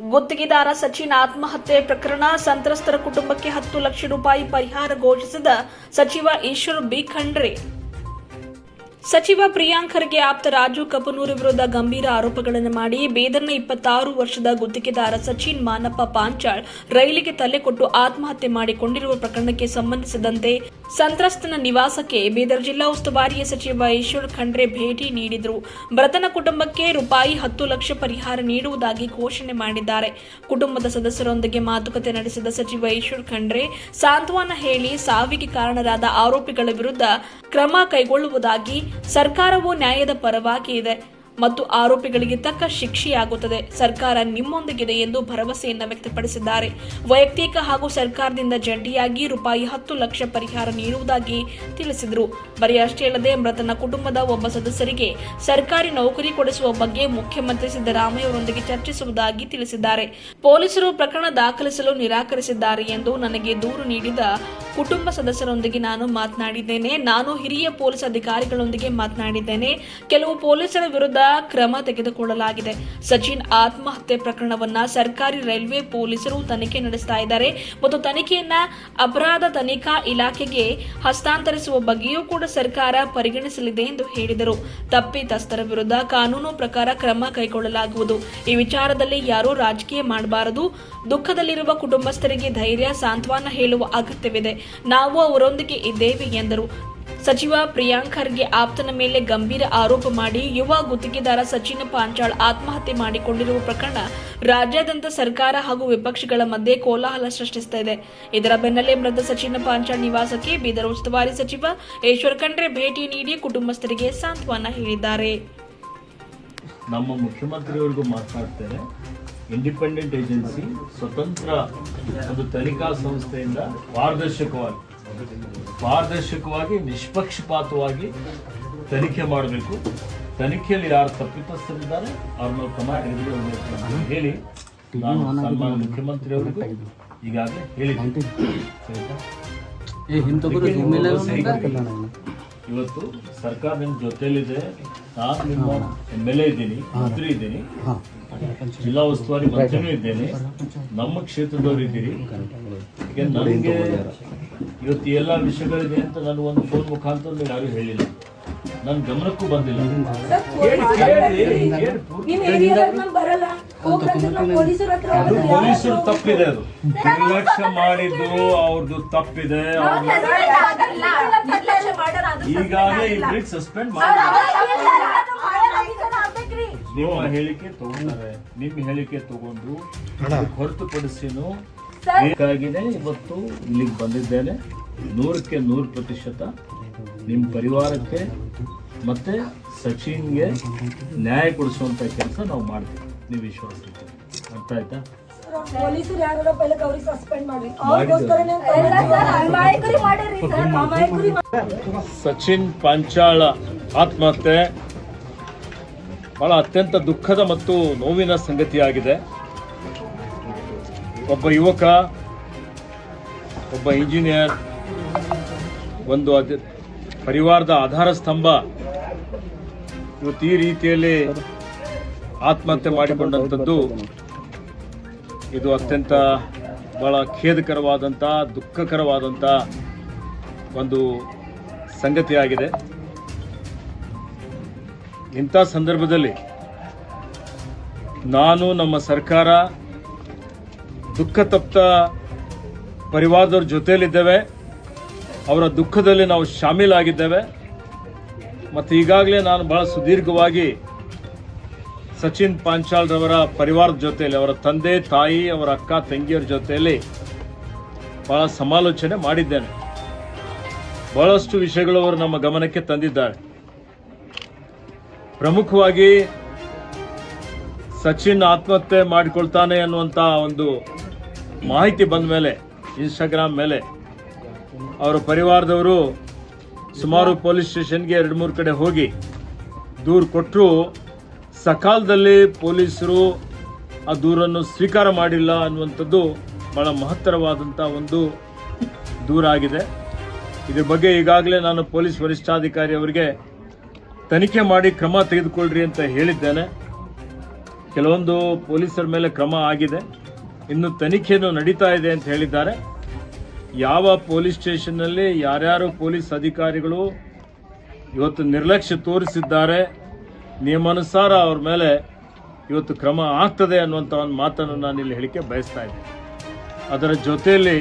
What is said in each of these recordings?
ಗುತ್ತಿಗೆದಾರ ಸಚಿನ್ ಆತ್ಮಹತ್ಯೆ ಪ್ರಕರಣ ಸಂತ್ರಸ್ತರ ಕುಟುಂಬಕ್ಕೆ ಹತ್ತು ಲಕ್ಷ ರೂಪಾಯಿ ಪರಿಹಾರ ಘೋಷಿಸಿದ ಸಚಿವ ಈಶ್ವರ್ ಬಿ ಖಂಡ್ರೆ. ಸಚಿವ ಪ್ರಿಯಾಂಕ್ ಖರ್ಗೆ ಆಪ್ತ ರಾಜು ಕಪನೂರ್ ವಿರುದ್ಧ ಗಂಭೀರ ಆರೋಪಗಳನ್ನು ಮಾಡಿ ಬೇದರ್ನ ಇಪ್ಪತ್ತಾರು ವರ್ಷದ ಗುತ್ತಿಗೆದಾರ ಸಚಿನ್ ಮಾನಪ್ಪ ಪಾಂಚಾಳ್ ರೈಲಿಗೆ ತಲೆ ಕೊಟ್ಟು ಆತ್ಮಹತ್ಯೆ ಮಾಡಿಕೊಂಡಿರುವ ಪ್ರಕರಣಕ್ಕೆ ಸಂಬಂಧಿಸಿದಂತೆ ಸಂತ್ರಸ್ತನ ನಿವಾಸಕ್ಕೆ ಬೀದರ್ ಜಿಲ್ಲಾ ಉಸ್ತುವಾರಿಯ ಸಚಿವ ಈಶ್ವರ್ ಖಂಡ್ರೆ ಭೇಟಿ ನೀಡಿದರು. ಮೃತನ ಕುಟುಂಬಕ್ಕೆ ರೂಪಾಯಿ ಹತ್ತು ಲಕ್ಷ ಪರಿಹಾರ ನೀಡುವುದಾಗಿ ಘೋಷಣೆ ಮಾಡಿದ್ದಾರೆ. ಕುಟುಂಬದ ಸದಸ್ಯರೊಂದಿಗೆ ಮಾತುಕತೆ ನಡೆಸಿದ ಸಚಿವ ಈಶ್ವರ್ ಖಂಡ್ರೆ, ಸಾಂತ್ವನ ಹೇಳಿ ಸಾವಿಗೆ ಕಾರಣರಾದ ಆರೋಪಿಗಳ ವಿರುದ್ಧ ಕ್ರಮ ಕೈಗೊಳ್ಳುವುದಾಗಿ ಸರ್ಕಾರವು ನ್ಯಾಯದ ಪರವಾಗಿ ಇದೆ. ಮತ್ತು ಆರೋಪಿಗಳಿಗೆ ತಕ್ಕ ಶಿಕ್ಷೆಯಾಗುತ್ತದೆ. ಸರ್ಕಾರ ನಿಮ್ಮೊಂದಿಗಿದೆ ಎಂದು ಭರವಸೆಯನ್ನು ವ್ಯಕ್ತಪಡಿಸಿದ್ದಾರೆ. ವೈಯಕ್ತಿಕ ಹಾಗೂ ಸರ್ಕಾರದಿಂದ ಜಂಟಿಯಾಗಿ ರೂಪಾಯಿ ಹತ್ತು ಲಕ್ಷ ಪರಿಹಾರ ನೀಡುವುದಾಗಿ ತಿಳಿಸಿದರು. ಬರೀ ಅಷ್ಟೇ ಅಲ್ಲದೆ ಮೃತನ ಕುಟುಂಬದ ಒಬ್ಬ ಸದಸ್ಯರಿಗೆ ಸರ್ಕಾರಿ ನೌಕರಿ ಕೊಡಿಸುವ ಬಗ್ಗೆ ಮುಖ್ಯಮಂತ್ರಿ ಸಿದ್ದರಾಮಯ್ಯ ಅವರೊಂದಿಗೆ ಚರ್ಚಿಸುವುದಾಗಿ ತಿಳಿಸಿದ್ದಾರೆ. ಪೊಲೀಸರು ಪ್ರಕರಣ ದಾಖಲಿಸಲು ನಿರಾಕರಿಸಿದ್ದಾರೆ ಎಂದು ನನಗೆ ದೂರು ನೀಡಿದ ಕುಟುಂಬ ಸದಸ್ಯರೊಂದಿಗೆ ನಾನು ಮಾತನಾಡಿದ್ದೇನೆ. ನಾನು ಹಿರಿಯ ಪೊಲೀಸ್ ಅಧಿಕಾರಿಗಳೊಂದಿಗೆ ಮಾತನಾಡಿದ್ದೇನೆ. ಕೆಲವು ಪೊಲೀಸರ ವಿರುದ್ಧ ಕ್ರಮ ತೆಗೆದುಕೊಳ್ಳಲಾಗಿದೆ. ಸಚಿನ್ ಆತ್ಮಹತ್ಯೆ ಪ್ರಕರಣವನ್ನ ಸರ್ಕಾರಿ ರೈಲ್ವೆ ಪೊಲೀಸರು ತನಿಖೆ ನಡೆಸ್ತಾ ಇದ್ದಾರೆ. ಮತ್ತು ತನಿಖೆಯನ್ನ ಅಪರಾಧ ತನಿಖಾ ಇಲಾಖೆಗೆ ಹಸ್ತಾಂತರಿಸುವ ಬಗ್ಗೆಯೂ ಕೂಡ ಸರ್ಕಾರ ಪರಿಗಣಿಸಲಿದೆ ಎಂದು ಹೇಳಿದರು. ತಪ್ಪಿತಸ್ಥರ ವಿರುದ್ಧ ಕಾನೂನು ಪ್ರಕಾರ ಕ್ರಮ ಕೈಗೊಳ್ಳಲಾಗುವುದು. ಈ ವಿಚಾರದಲ್ಲಿ ಯಾರೂ ರಾಜಕೀಯ ಮಾಡಬಾರದು. ದುಃಖದಲ್ಲಿರುವ ಕುಟುಂಬಸ್ಥರಿಗೆ ಧೈರ್ಯ, ಸಾಂತ್ವನ ಹೇಳುವ ಅಗತ್ಯವಿದೆ. ನಾವು ಅವರೊಂದಿಗೆ ಇದ್ದೇವೆ ಎಂದರು. ಸಚಿವ ಪ್ರಿಯಾಂಕ್ ಖರ್ಗೆ ಆಪ್ತನ ಮೇಲೆ ಗಂಭೀರ ಆರೋಪ ಮಾಡಿ ಯುವ ಗುತ್ತಿಗೆದಾರ ಸಚಿನ್ ಪಾಂಚಾಳ್ ಆತ್ಮಹತ್ಯೆ ಮಾಡಿಕೊಂಡಿರುವ ಪ್ರಕರಣ ರಾಜ್ಯಾದ್ಯಂತ ಸರ್ಕಾರ ಹಾಗೂ ವಿಪಕ್ಷಗಳ ಮಧ್ಯೆ ಕೋಲಾಹಲ ಸೃಷ್ಟಿಸ್ತಾ ಇದೆ. ಇದರ ಬೆನ್ನಲ್ಲೇ ಮೃತ ಸಚಿನ್ ಪಾಂಚಾಳ್ ನಿವಾಸಕ್ಕೆ ಬೀದರ್ ಉಸ್ತುವಾರಿ ಸಚಿವ ಈಶ್ವರ್ ಖಂಡ್ರೆ ಭೇಟಿ ನೀಡಿ ಕುಟುಂಬಸ್ಥರಿಗೆ ಸಾಂತ್ವನ ಹೇಳಿದ್ದಾರೆ. ನಮ್ಮ ಮುಖ್ಯಮಂತ್ರಿಯವರಿಗೂ ಇಂಡಿಪೆಂಡೆಂಟ್ ಏಜೆನ್ಸಿ ಸ್ವತಂತ್ರ ಒಂದು ತನಿಖಾ ಸಂಸ್ಥೆಯಿಂದ ಪಾರದರ್ಶಕವಾಗಿ ಪಾರದರ್ಶಕವಾಗಿ ನಿಷ್ಪಕ್ಷಪಾತವಾಗಿ ತನಿಖೆ ಮಾಡಬೇಕು. ತನಿಖೆಯಲ್ಲಿ ಯಾರು ತಪ್ಪಿತಸ್ಥರಿದ್ದಾರೆ ಅವ್ರ ಕ್ರಮ ತೆಗೆದುಕೊಳ್ಳಬೇಕು ಹೇಳಿ ನಾನು ಸನ್ಮಾನ ಮುಖ್ಯಮಂತ್ರಿಯವರಿಗೂ ಈಗಾಗಲೇ ಹೇಳಿದ್ದೀನಿ ಇವತ್ತು ಸರ್ಕಾರ ನಿಮ್ಮ ಜೊತೆಯಲ್ಲಿದೆ ನಾನು ನಿಮ್ಮ ಎಂ ಎಲ್ ಎ ಇದ್ದೀನಿ ಮಂತ್ರಿ ಇದ್ದೀನಿ ಜಿಲ್ಲಾ ಉಸ್ತುವಾರಿ ಮಂತ್ರಿನೂ ಇದ್ದೇನೆ ನಮ್ಮ ಕ್ಷೇತ್ರದವ್ರು ಇದ್ದೀರಿ. ಈಗ ನನಗೆ ಇವತ್ತು ಎಲ್ಲ ವಿಷಯಗಳಿದೆ ಅಂತ ನಾನು ಒಂದು ಫೋನ್ ಮುಖಾಂತರ ನೀವು ಯಾರು ಹೇಳಿಲ್ಲ. ನನ್ನ ಗಮನಕ್ಕೂ ಬಂದಿಲ್ಲ. ಪೊಲೀಸರ ಹತ್ರ ಅದು ಪೊಲೀಸರು ತಪ್ಪಿದೆ ಅದು. ನಿರ್ಲಕ್ಷ್ಯ ಮಾಡಿದ್ದು ಅವ್ರದ್ದು ತಪ್ಪಿದೆ ಅವ್ರದ್ದು ಈಗಾಗಲೇ ಇಬ್ಬರಿಗೆ ಸಸ್ಪೆಂಡ್ ಮಾಡಿ ನಿಮ್ಮ ಹೇಳಿಕೆ ತಗೊಂಡ್ರೆ ನಿಮ್ಮ ಹೇಳಿಕೆ ತಗೊಂಡು ಹೊರತುಪಡಿಸಿನ ಹೊರತುಪಡಿಸಿನು ಬೇಕಾಗಿನೇ ಇವತ್ತು ಇಲ್ಲಿಗೆ ಬಂದಿದ್ದೇನೆ. ನೂರಕ್ಕೆ ನೂರು ಪ್ರತಿಶತ ನಿಮ್ಮ ಪರಿವಾರಕ್ಕೆ ಮತ್ತೆ ಸಚಿನ್ಗೆ ನ್ಯಾಯ ಕೊಡಿಸುವಂತ ಕೆಲಸ ನಾವು ಮಾಡ್ತೀವಿ. ನೀವು ವಿಶ್ವಾಸ. ಅರ್ಥ ಆಯ್ತಾ ಪೊಲೀಸರು ಯಾರು ಅವ್ರಿಗೆ ಸಸ್ಪೆಂಡ್ ಮಾಡ್ರಿ. ಸಚಿನ್ ಪಾಂಚಾಳ. ಆತ್ಮಹತ್ಯೆ ಬಹಳ ಅತ್ಯಂತ ದುಃಖದ ಮತ್ತು ನೋವಿನ ಸಂಗತಿಯಾಗಿದೆ. ಒಬ್ಬ ಯುವಕ ಒಬ್ಬ ಇಂಜಿನಿಯರ್ ಒಂದು ಅದ ಪರಿವಾರದ ಆಧಾರ ಸ್ತಂಭ ಇವತ್ತು ಈ ರೀತಿಯಲ್ಲಿ ಆತ್ಮಹತ್ಯೆ ಮಾಡಿಕೊಂಡಂಥದ್ದು ಇದು ಅತ್ಯಂತ ಬಹಳ ಖೇದಕರವಾದಂಥ, ದುಃಖಕರವಾದಂಥ ಒಂದು ಸಂಗತಿಯಾಗಿದೆ. ಇಂಥ ಸಂದರ್ಭದಲ್ಲಿ ನಾನು ನಮ್ಮ ಸರ್ಕಾರ ದುಃಖ ತಪ್ತ ಪರಿವಾರದವ್ರ ಜೊತೆಯಲ್ಲಿದ್ದೇವೆ. ಅವರ ದುಃಖದಲ್ಲಿ ನಾವು ಶಾಮೀಲಾಗಿದ್ದೇವೆ. ಮತ್ತು ಈಗಾಗಲೇ ನಾನು ಭಾಳ ಸುದೀರ್ಘವಾಗಿ ಸಚಿನ್ ಪಾಂಚಾಲ್ರವರ ಪರಿವಾರದ ಜೊತೆಯಲ್ಲಿ, ಅವರ ತಂದೆ, ತಾಯಿ, ಅವರ ಅಕ್ಕ, ತಂಗಿಯರ ಜೊತೆಯಲ್ಲಿ ಬಹಳ ಸಮಾಲೋಚನೆ ಮಾಡಿದ್ದೇನೆ. ಬಹಳಷ್ಟು ವಿಷಯಗಳು ಅವರು ನಮ್ಮ ಗಮನಕ್ಕೆ ತಂದಿದ್ದಾರೆ. ಪ್ರಮುಖವಾಗಿ ಸಚಿನ್ ಆತ್ಮಹತ್ಯೆ ಮಾಡಿಕೊಳ್ತಾನೆ ಅನ್ನುವಂಥ ಒಂದು ಮಾಹಿತಿ ಬಂದ ಮೇಲೆ ಇನ್ಸ್ಟಾಗ್ರಾಮ್ ಮೇಲೆ, ಅವರ ಪರಿವಾರದವರು ಸುಮಾರು ಪೊಲೀಸ್ ಸ್ಟೇಷನ್ಗೆ ಎರಡು ಮೂರು ಕಡೆ ಹೋಗಿ ದೂರು ಕೊಟ್ಟರು ಸಕಾಲದಲ್ಲಿ ಪೊಲೀಸರು ಆ ದೂರನ್ನು ಸ್ವೀಕಾರ ಮಾಡಿಲ್ಲ ಅನ್ನುವಂಥದ್ದು ಬಹಳ ಮಹತ್ತರವಾದಂಥ ಒಂದು ದೂರ ಆಗಿದೆ. ಇದ್ರ ಬಗ್ಗೆ ಈಗಾಗಲೇ ನಾನು ಪೊಲೀಸ್ ವರಿಷ್ಠಾಧಿಕಾರಿ ಅವರಿಗೆ ತನಿಖೆ ಮಾಡಿ ಕ್ರಮ ತೆಗೆದುಕೊಳ್ಳ್ರಿ ಅಂತ ಹೇಳಿದ್ದೇನೆ. ಕೆಲವೊಂದು ಪೊಲೀಸರ ಮೇಲೆ ಕ್ರಮ ಆಗಿದೆ. ಇನ್ನು ತನಿಖೆಯನ್ನು ನಡೀತಾ ಇದೆ ಅಂತ ಹೇಳಿದ್ದಾರೆ. ಯಾವ ಪೊಲೀಸ್ ಸ್ಟೇಷನ್ನಲ್ಲಿ ಯಾರ್ಯಾರು ಪೊಲೀಸ್ ಅಧಿಕಾರಿಗಳು ಇವತ್ತು ನಿರ್ಲಕ್ಷ್ಯ ತೋರಿಸಿದ್ದಾರೆ ನಿಯಮಾನುಸಾರ ಅವ್ರ ಮೇಲೆ ಇವತ್ತು ಕ್ರಮ ಆಗ್ತದೆ ಅನ್ನುವಂಥ ಒಂದು ಮಾತನ್ನು ನಾನು ಇಲ್ಲಿ ಹೇಳಿಕೆ ಬಯಸ್ತಾ ಇದ್ದೀನಿ. ಅದರ ಜೊತೆಯಲ್ಲಿ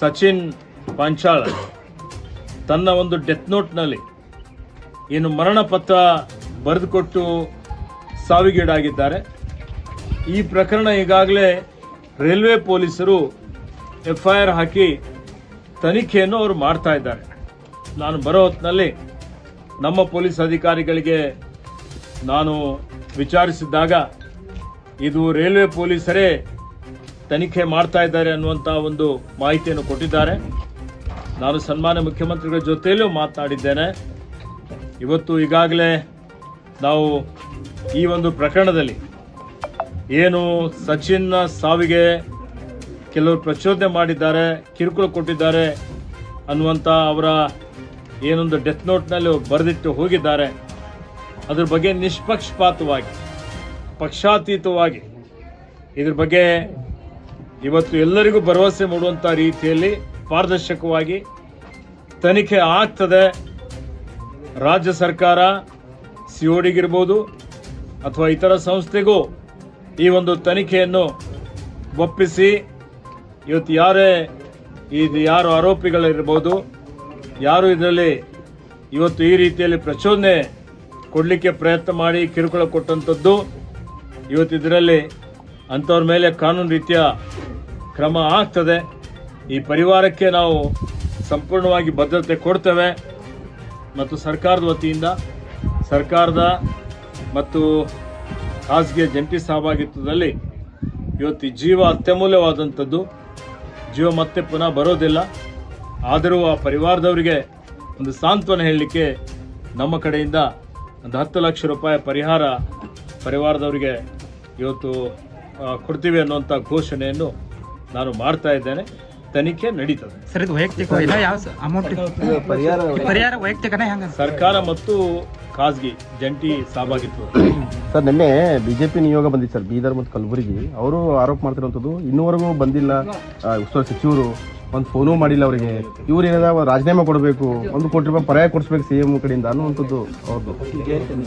ಸಚಿನ್ ಪಾಂಚಾಳ್ ತನ್ನ ಒಂದು ಡೆತ್ ನೋಟ್ನಲ್ಲಿ ಏನು ಮರಣ ಪತ್ರ ಬರೆದುಕೊಟ್ಟು ಸಾವಿಗೀಡಾಗಿದ್ದಾರೆ. ಈ ಪ್ರಕರಣ ಈಗಾಗಲೇ ರೈಲ್ವೆ ಪೊಲೀಸರು ಎಫ್ ಐ ಆರ್ ಹಾಕಿ ತನಿಖೆಯನ್ನು ಅವರು ಮಾಡ್ತಾ ಇದ್ದಾರೆ. ನಾನು ಬರೋ ಹೊತ್ತಿನಲ್ಲಿ ನಮ್ಮ ಪೊಲೀಸ್ ಅಧಿಕಾರಿಗಳಿಗೆ ನಾನು ವಿಚಾರಿಸಿದ್ದಾಗ ಇದು ರೈಲ್ವೆ ಪೊಲೀಸರೇ ತನಿಖೆ ಮಾಡ್ತಾ ಇದ್ದಾರೆ ಅನ್ನುವಂಥ ಒಂದು ಮಾಹಿತಿಯನ್ನು ಕೊಟ್ಟಿದ್ದಾರೆ. ನಾನು ಸನ್ಮಾನ್ಯ ಮುಖ್ಯಮಂತ್ರಿಗಳ ಜೊತೆಯಲ್ಲೂ ಮಾತನಾಡಿದ್ದೇನೆ. ಇವತ್ತು ಈಗಾಗಲೇ ನಾವು ಈ ಒಂದು ಪ್ರಕರಣದಲ್ಲಿ ಏನು ಸಚಿನ್ನ ಸಾವಿಗೆ ಕೆಲವರು ಪ್ರಚೋದನೆ ಮಾಡಿದ್ದಾರೆ, ಕಿರುಕುಳ ಕೊಟ್ಟಿದ್ದಾರೆ ಅನ್ನುವಂಥ ಅವರ ಏನೊಂದು ಡೆತ್ ನೋಟ್ನಲ್ಲಿ ಬರೆದಿಟ್ಟು ಹೋಗಿದ್ದಾರೆ. ಅದ್ರ ಬಗ್ಗೆ ನಿಷ್ಪಕ್ಷಪಾತವಾಗಿ, ಪಕ್ಷಾತೀತವಾಗಿ, ಇದ್ರ ಬಗ್ಗೆ ಇವತ್ತು ಎಲ್ಲರಿಗೂ ಭರವಸೆ ಮೂಡುವಂಥ ರೀತಿಯಲ್ಲಿ ಪಾರದರ್ಶಕವಾಗಿ ತನಿಖೆ ಆಗ್ತದೆ. ರಾಜ್ಯ ಸರ್ಕಾರ ಸಿ ಡಿಗಿರ್ಬೋದು ಅಥವಾ ಇತರ ಸಂಸ್ಥೆಗೂ ಈ ಒಂದು ತನಿಖೆಯನ್ನು ಒಪ್ಪಿಸಿ. ಇವತ್ತು ಯಾರೇ ಇದು ಯಾರು ಆರೋಪಿಗಳಿರ್ಬೋದು ಯಾರು ಇದರಲ್ಲಿ ಇವತ್ತು ಈ ರೀತಿಯಲ್ಲಿ ಪ್ರಚೋದನೆ ಕೊಡಲಿಕ್ಕೆ ಪ್ರಯತ್ನ ಮಾಡಿ ಕಿರುಕುಳ ಕೊಟ್ಟಂಥದ್ದು ಇವತ್ತು ಇದರಲ್ಲಿ ಅಂಥವ್ರ ಮೇಲೆ ಕಾನೂನು ರೀತಿಯ ಕ್ರಮ ಆಗ್ತದೆ. ಈ ಪರಿವಾರಕ್ಕೆ ನಾವು ಸಂಪೂರ್ಣವಾಗಿ ಭದ್ರತೆ ಕೊಡ್ತೇವೆ. ಮತ್ತು ಸರ್ಕಾರದ ವತಿಯಿಂದ, ಸರ್ಕಾರದ ಮತ್ತು ಖಾಸಗಿ ಜಂಟಿ ಸಹಭಾಗಿತ್ವದಲ್ಲಿ ಇವತ್ತು ಜೀವ ಅತ್ಯಮೂಲ್ಯವಾದಂಥದ್ದು. ಜೀವ ಮತ್ತೆ ಪುನಃ ಬರೋದಿಲ್ಲ. ಆದರೂ ಆ ಪರಿವಾರದವರಿಗೆ ಒಂದು ಸಾಂತ್ವನ ಹೇಳಲಿಕ್ಕೆ ನಮ್ಮ ಕಡೆಯಿಂದ ಒಂದು ಹತ್ತು ಲಕ್ಷ ರೂಪಾಯಿ ಪರಿಹಾರ ಪರಿವಾರದವರಿಗೆ ಇವತ್ತು ಕೊಡ್ತೀವಿ ಅನ್ನುವಂಥ ಘೋಷಣೆಯನ್ನು ನಾನು ಮಾಡ್ತಾ ಇದ್ದೇನೆ. ತನಿಖೆ ನಡೀತದೆ. ಸರ್ ಇದು ವೈಯಕ್ತಿಕ ಯಾವ ಅಮೌಂಟ್ ಪರಿಹಾರ ಪರಿಹಾರ ವೈಯಕ್ತಿಕನೇ ಹೆಂಗ ಸರ್ಕಾರ ಮತ್ತು ಖಾಸಗಿ ಜಂಟಿ ಸಹಭಾಗಿತ್ವ ಸರ್ ನಿನ್ನೆ ಬಿಜೆಪಿ ನಿಯೋಗ ಬಂದಿತ್ತು ಸರ್ ಬೀದರ್ ಮತ್ತು ಕಲಬುರಗಿ. ಅವರು ಆರೋಪ ಮಾಡ್ತಿರುವಂಥದ್ದು ಇನ್ನೂವರೆಗೂ ಬಂದಿಲ್ಲ ಉಸ್ತುವಾರಿ ಸಚಿವರು. ಒಂದು ಫೋನು ಮಾಡಿಲ್ಲ ಅವರಿಗೆ. ಇವ್ರು ಏನದ ರಾಜೀನಾಮೆ ಕೊಡಬೇಕು, ಒಂದು ಕೋಟಿ ರೂಪಾಯಿ ಪರ್ಯಾಯ ಕೊಡಿಸ್ಬೇಕು ಸಿ ಎಂ ಕಡೆಯಿಂದ ಅನ್ನುವಂಥದ್ದು ಅವ್ರದ್ದು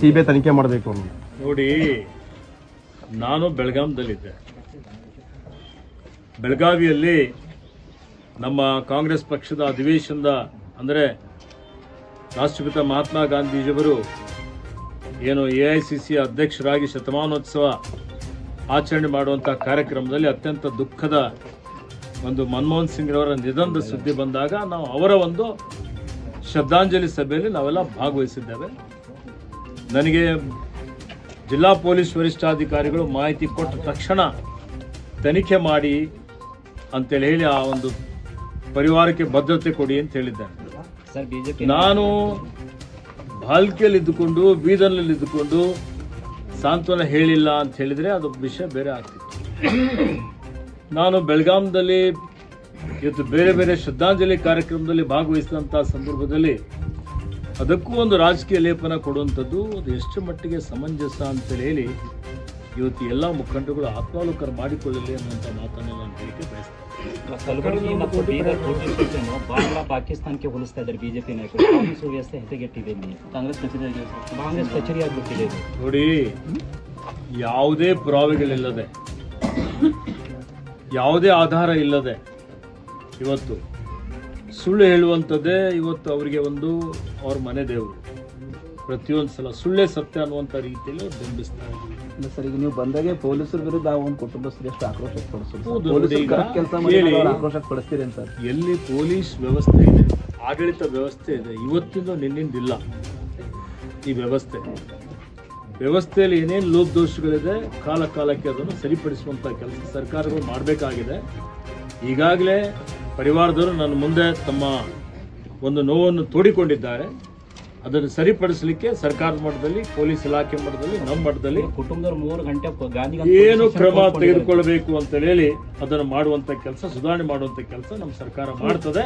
ಸಿ ಬಿ ಐ ತನಿಖೆ ಮಾಡಬೇಕು ನೋಡಿ, ನಾನು ಬೆಳಗಾಂದಲ್ಲಿದ್ದೆ ಬೆಳಗಾವಿಯಲ್ಲಿ ನಮ್ಮ ಕಾಂಗ್ರೆಸ್ ಪಕ್ಷದ ಅಧಿವೇಶನದ, ಅಂದರೆ ರಾಷ್ಟ್ರಪಿತ ಮಹಾತ್ಮ ಗಾಂಧೀಜಿಯವರು ಏನು ಎ ಐ ಸಿ ಸಿ ಅಧ್ಯಕ್ಷರಾಗಿ ಶತಮಾನೋತ್ಸವ ಆಚರಣೆ ಮಾಡುವಂಥ ಕಾರ್ಯಕ್ರಮದಲ್ಲಿ ಅತ್ಯಂತ ದುಃಖದ ಒಂದು ಮನಮೋಹನ್ ಸಿಂಗ್ ಸಿಂಗ್ರವರ ನಿಧನದ ಸುದ್ದಿ ಬಂದಾಗ ನಾವು ಅವರ ಒಂದು ಶ್ರದ್ಧಾಂಜಲಿ ಸಭೆಯಲ್ಲಿ ನಾವೆಲ್ಲ ಭಾಗವಹಿಸಿದ್ದೇವೆ. ನನಗೆ ಜಿಲ್ಲಾ ಪೊಲೀಸ್ ವರಿಷ್ಠಾಧಿಕಾರಿಗಳು ಮಾಹಿತಿ ಕೊಟ್ಟ ತಕ್ಷಣ ತನಿಖೆ ಮಾಡಿ ಅಂತೇಳಿ ಹೇಳಿ ಆ ಒಂದು ಪರಿವಾರಕ್ಕೆ ಭದ್ರತೆ ಕೊಡಿ ಅಂತ ಹೇಳಿದ್ದಾರೆ. ನಾನು ಬಾಲ್ಕಿಯಲ್ಲಿ ಇದ್ದುಕೊಂಡು ಬೀದರ್ನಲ್ಲಿ ಇದ್ದುಕೊಂಡು ಸಾಂತ್ವನ ಹೇಳಿಲ್ಲ ಅಂತ ಹೇಳಿದರೆ ಅದು ವಿಷಯ ಬೇರೆ ಆಗ್ತಿತ್ತು. ನಾನು ಬೆಳಗಾಂದಲ್ಲಿ ಇವತ್ತು ಬೇರೆ ಬೇರೆ ಶ್ರದ್ಧಾಂಜಲಿ ಕಾರ್ಯಕ್ರಮದಲ್ಲಿ ಭಾಗವಹಿಸಿದಂಥ ಸಂದರ್ಭದಲ್ಲಿ ಅದಕ್ಕೂ ಒಂದು ರಾಜಕೀಯ ಲೇಪನ ಕೊಡುವಂಥದ್ದು ಅದು ಎಷ್ಟು ಮಟ್ಟಿಗೆ ಸಮಂಜಸ ಅಂತೇಳಿ ಹೇಳಿ ಇವತ್ತು ಎಲ್ಲ ಮುಖಂಡರುಗಳು ಆತ್ಮಾವಲೋಕನ ಮಾಡಿಕೊಳ್ಳಲಿ ಅನ್ನುವಂಥ ಮಾತನ್ನು ನಾನು ಹೇಳಿಕೆ ಬಯಸ್ತೇನೆ. ಮತ್ತು ಬೀದರ್ ಬಾಂಗ್ಲಾ ಪಾಕಿಸ್ತಾನಕ್ಕೆ ಹೋಲಿಸ್ತಾ ಇದ್ದಾರೆ ಬಿಜೆಪಿ ನಾಯಕರು. ಕಾನೂನು ಸುವ್ಯವಸ್ಥೆ ಹೆಸಗೆಟ್ಟಿದೆ ಕಾಂಗ್ರೆಸ್ ಕಚೇರಿ ಕಾಂಗ್ರೆಸ್ ಕಚೇರಿ ಆಗ್ಬಿಟ್ಟಿದೆ ನೋಡಿ ಯಾವುದೇ ಪುರಾವೆಗಳಿಲ್ಲದೆ ಯಾವುದೇ ಆಧಾರ ಇಲ್ಲದೆ ಇವತ್ತು ಸುಳ್ಳು ಹೇಳುವಂಥದ್ದೇ ಇವತ್ತು ಅವರಿಗೆ ಒಂದು ಅವ್ರ ಮನೆ ದೇವರು. ಪ್ರತಿಯೊಂದು ಸಲ ಸುಳ್ಳೇ ಸತ್ಯ ಅನ್ನುವಂಥ ರೀತಿಯಲ್ಲಿ ಅವ್ರು ಬಿಂಬಿಸ್ತಾರೆ ಸರ್ ಈಗ ನೀವು ಬಂದಾಗೆ ಪೊಲೀಸರ ವಿರುದ್ಧ ಆ ಒಂದು ಕುಟುಂಬಸ್ಥರು ಎಷ್ಟು ಆಕ್ರೋಶ ಮಾಡಿ ಆಕ್ರೋಶ ಪಡಿಸ್ತೀರಿ ಸರ್? ಎಲ್ಲಿ ಪೊಲೀಸ್ ವ್ಯವಸ್ಥೆ ಇದೆ ಆಡಳಿತ ವ್ಯವಸ್ಥೆ ಇದೆ ಇವತ್ತಿಂದ ನಿನ್ನಿಂದಿಲ್ಲ ಈ ವ್ಯವಸ್ಥೆ. ವ್ಯವಸ್ಥೆಯಲ್ಲಿ ಏನೇನು ಲೋಪದೋಷಗಳಿದೆ ಕಾಲ ಕಾಲಕ್ಕೆ ಅದನ್ನು ಸರಿಪಡಿಸುವಂಥ ಕೆಲಸ ಸರ್ಕಾರಗಳು ಮಾಡಬೇಕಾಗಿದೆ. ಈಗಾಗಲೇ ಪರಿವಾರದವರು ನನ್ನ ಮುಂದೆ ತಮ್ಮ ಒಂದು ನೋವನ್ನು ತೋಡಿಕೊಂಡಿದ್ದಾರೆ. ಅದನ್ನು ಸರಿಪಡಿಸಲಿಕ್ಕೆ ಸರ್ಕಾರದ ಮಟ್ಟದಲ್ಲಿ ಪೊಲೀಸ್ ಇಲಾಖೆ ಮಟ್ಟದಲ್ಲಿ ನಮ್ಮ ಮಟ್ಟದಲ್ಲಿ ಕುಟುಂಬದವ್ರು ಮೂರು ಗಂಟೆ ಗಾಂಧಿ ಏನು ಕ್ರಮ ತೆಗೆದುಕೊಳ್ಳಬೇಕು ಅಂತ ಹೇಳಿ ಅದನ್ನು ಮಾಡುವಂತ ಕೆಲಸ ಸುಧಾರಣೆ ಮಾಡುವಂತ ಕೆಲಸ ನಮ್ಮ ಸರ್ಕಾರ ಮಾಡ್ತದೆ.